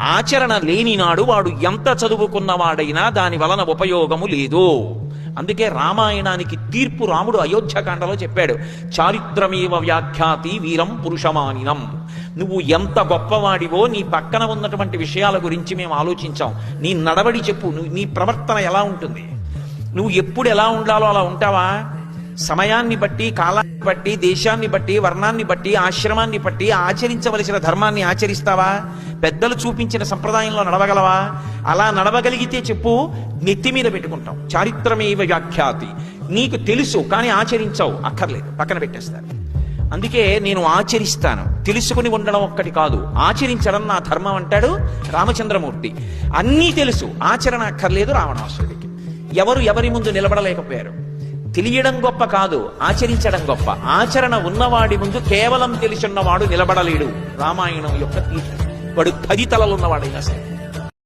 ఆచరణ లేనినాడు వాడు ఎంత చదువుకున్నవాడైనా దాని వలన ఉపయోగము లేదు. అందుకే రామాయణానికి తీర్పు రాముడు అయోధ్యకాండలో చెప్పాడు. చారిత్రమేవ వ్యాఖ్యాతి వీరం పురుషమానినం. నువ్వు ఎంత గొప్పవాడివో నీ పక్కన ఉన్నటువంటి విషయాల గురించి మేము ఆలోచించాం. నీ నడవడి చెప్పు నువ్వు నీ ప్రవర్తన ఎలా ఉంటుంది? నువ్వు ఎప్పుడు ఎలా ఉండాలో అలా ఉంటావా? సమయాన్ని బట్టి కాలాన్ని బట్టి దేశాన్ని బట్టి వర్ణాన్ని బట్టి ఆశ్రమాన్ని బట్టి ఆచరించవలసిన ధర్మాన్ని ఆచరిస్తావా? పెద్దలు చూపించిన సంప్రదాయంలో నడవగలవా? అలా నడవగలిగితే చెప్పు నెత్తి మీద పెట్టుకుంటాం. చారిత్రమేవ వ్యాఖ్యాతి. నీకు తెలుసు కానీ ఆచరించవు అక్కర్లేదు. పక్కన పెట్టేస్తారు. అందుకే నేను ఆచరిస్తాను. తెలుసుకుని ఉండడం ఒక్కటి కాదు. ఆచరించడం నా ధర్మం అంటాడు రామచంద్రమూర్తి. అన్నీ తెలుసు. ఆచరణ అక్కర్లేదు రావణాసురుడికి. ఎవరు ఎవరి ముందు నిలబడలేకపోయారు? తెలియడం గొప్ప కాదు ఆచరించడం గొప్ప. ఆచరణ ఉన్నవాడి ముందు కేవలం తెలిసున్నవాడు నిలబడలేడు. రామాయణం యొక్క తీర్పు. వాడు పది తలలున్నవాడైనా సరే.